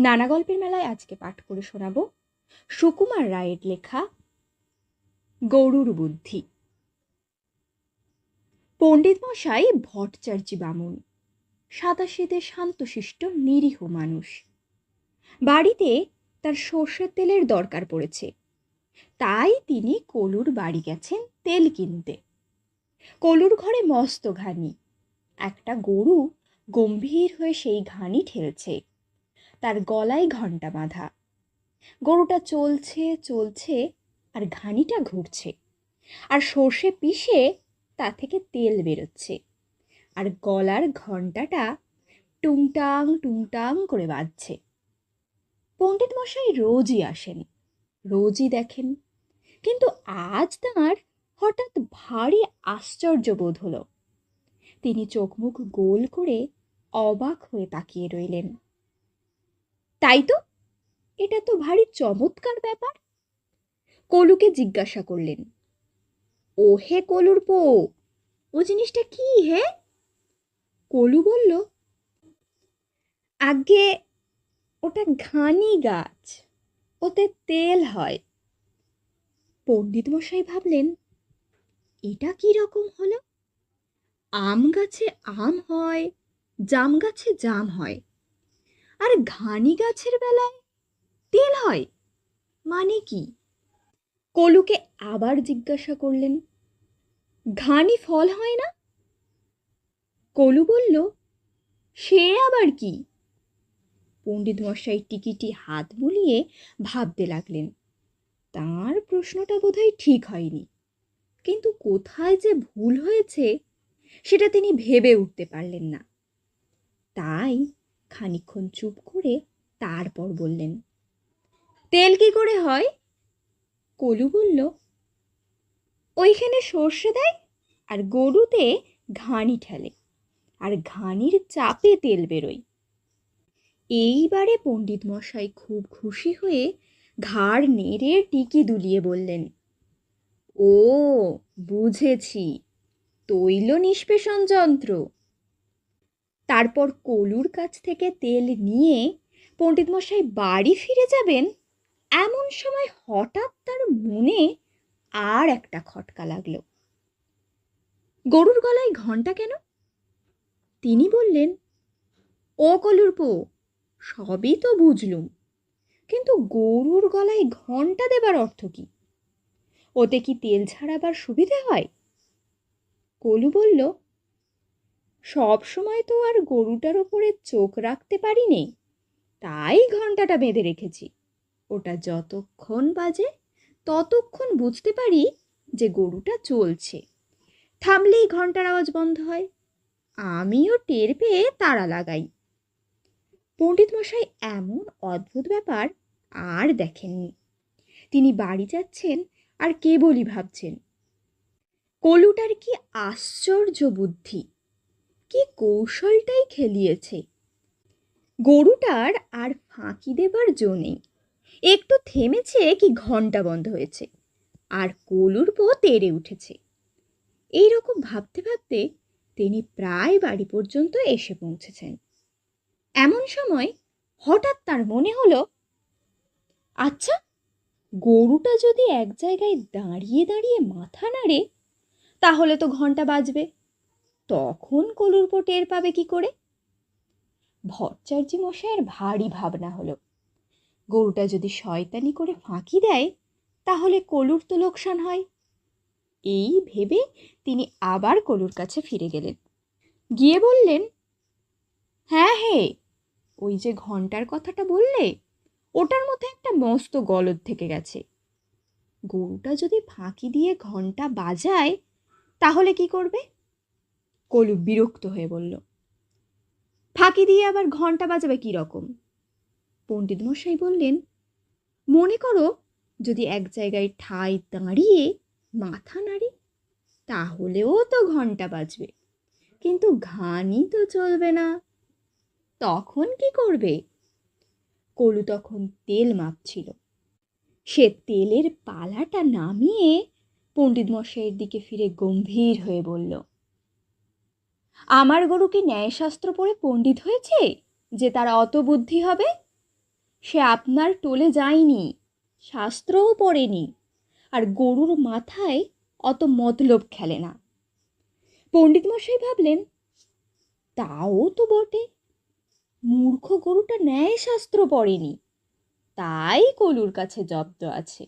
নানা গল্পের মেলায় আজকে পাঠ করে শোনাব। সুকুমার রায়ের লেখা, গরুর বুদ্ধি। পণ্ডিত মশাই ভট্টাচার্যি বামুন সাদাশীতে শান্তশিষ্ট নিরীহ মানুষ। বাড়িতে তার সর্ষের তেলের দরকার পড়েছে। তাই তিনি কলুর বাড়ি গেছেন তেল কিনতে। কলুর ঘরে মস্ত ঘানি। একটা গরু গম্ভীর হয়ে সেই ঘানি ঠেলছে। তার গলায় ঘণ্টা বাঁধা। গরুটা চলছে চলছে, আর ঘানিটা ঘুরছে। আর সর্ষে পিষে তা থেকে তেল বেরোচ্ছে। আর গলার ঘণ্টাটা টুংটাং টুংটাং করে বাজছে। পণ্ডিত মশাই রোজই আসেন, রোজই দেখেন। কিন্তু আজ তাঁর হঠাৎ ভারী আশ্চর্য বোধ হলো। তিনি চোখ মুখ গোল করে অবাক হয়ে তাকিয়ে রইলেন। তাই তো? এটা তো ভারী চমৎকার ব্যাপার। কলুকে জিজ্ঞাসা করলেন ও হে কলুর পো ও জিনিসটা কি হে? কলু বলল, আগে ওটা ঘানি গাছ, ওতে তেল হয়। পণ্ডিত মশাই ভাবলেন, এটা কি রকম হলো? আম গাছে আম হয়, জাম গাছে জাম হয়। আর ঘানি গাছের বেলায় তেল হয়? মানে কি? কলুকে আবার জিজ্ঞাসা করলেন, ঘানি ফল হয় না? কলু বলল, সে আবার কি? পণ্ডিত মশাই টিকিটি হাত বুলিয়ে ভাবতে লাগলেন, তার প্রশ্নটা বোধহয় ঠিক হয়নি। কিন্তু কোথায় যে ভুল হয়েছে, সেটা তিনি ভেবে উঠতে পারলেন না। তাই খানিক্ষণ চুপ করে তারপর বললেন, তেল কি করে হয়? কলু বলল, ওইখানে সর্ষে দেয় আর গরুতে ঘানি ঠেলে আর ঘানির চাপে তেল বেরোয়। এইবারে পণ্ডিত মশাই খুব খুশি হয়ে ঘাড় নেড়ে টিকি দুলিয়ে বললেন, ও, বুঝেছি। তৈল নিষ্পেষণ যন্ত্র। তারপর কলুর কাছ থেকে তেল নিয়ে পণ্ডিত মশাই বাড়ি ফিরে যাবেন, এমন সময় হঠাৎ তার মনে আর একটা খটকা লাগল। গরুর গলায় ঘণ্টা কেন? তিনি বললেন, ও কলুর পো সবই তো বুঝলুম, কিন্তু গরুর গলায় ঘণ্টা দেবার অর্থ কি? ওতে কি তেল ছাড়াবার সুবিধে হয়? কলু বলল সব সময় তো আর গরুটার ওপরে চোখ রাখতে পারি নেই তাই ঘন্টাটা বেঁধে রেখেছি। ওটা যতক্ষণ বাজে ততক্ষণ বুঝতে পারি যে গরুটা চলছে। থামলেই ঘণ্টার আওয়াজ বন্ধ হয়। আমিও টের পেয়ে তাড়া লাগাই। পণ্ডিত মশাই এমন অদ্ভুত ব্যাপার আর দেখেননি। তিনি বাড়ি যাচ্ছেন আর কেবলই ভাবছেন, কলুটার কি আশ্চর্য বুদ্ধি! কি কৌশলটাই খেলিয়েছে। গরুটার আর ফাঁকি দেবার জো নেই। একটু থেমেছে কি ঘণ্টা বন্ধ হয়েছে, আর কলুর পো তেড়ে উঠেছে। এই রকম ভাবতে ভাবতে তিনি প্রায় বাড়ি পর্যন্ত এসে পৌঁছেছেন। এমন সময় হঠাৎ তার মনে হলো আচ্ছা গরুটা যদি এক জায়গায় দাঁড়িয়ে দাঁড়িয়ে মাথা নাড়ে, তাহলে তো ঘণ্টা বাজবে। তখন কলুর পো টের পাবে কি করে? ভট্টাচার্য মশাইয়ের ভারী ভাবনা হলো। গরুটা যদি শয়তানি করে ফাঁকি দেয়, তাহলে কলুর তো লোকসান হয়। এই ভেবে তিনি আবার কলুর কাছে ফিরে গেলেন। গিয়ে বললেন হ্যাঁ হে, ওই যে ঘণ্টার কথাটা বললে, ওটার মধ্যে একটা মস্ত গলদ থেকে গেছে। গরুটা যদি ফাঁকি দিয়ে ঘণ্টা বাজায়, তাহলে কি করবে? কলু বিরক্ত হয়ে বলল, ফাঁকি দিয়ে আবার ঘণ্টা বাজাবে কী রকম? পণ্ডিত মশাই বললেন, মনে করো যদি এক জায়গায় ঠাই দাঁড়িয়ে মাথা নাড়ি, তাহলেও তো ঘণ্টা বাজবে, কিন্তু ঘানি তো চলবে না। তখন কি করবে? কলু তখন তেল মাপছিল। সে তেলের পালাটা নামিয়ে পণ্ডিত মশাইয়ের দিকে ফিরে গম্ভীর হয়ে বলল আমার গরু কি ন্যায়শাস্ত্র পড়ে পণ্ডিত হয়েছে যে তার অত বুদ্ধি হবে? সে আপনার টোলে যায়নি, শাস্ত্রও পড়েনি, আর গরুর মাথায় অত মতলব খেলে না। পণ্ডিত মশাই ভাবলেন, তাও তো বটে। মূর্খ গরুটা ন্যায় শাস্ত্র পড়েনি, তাই কলুর কাছে জব্দ আছে।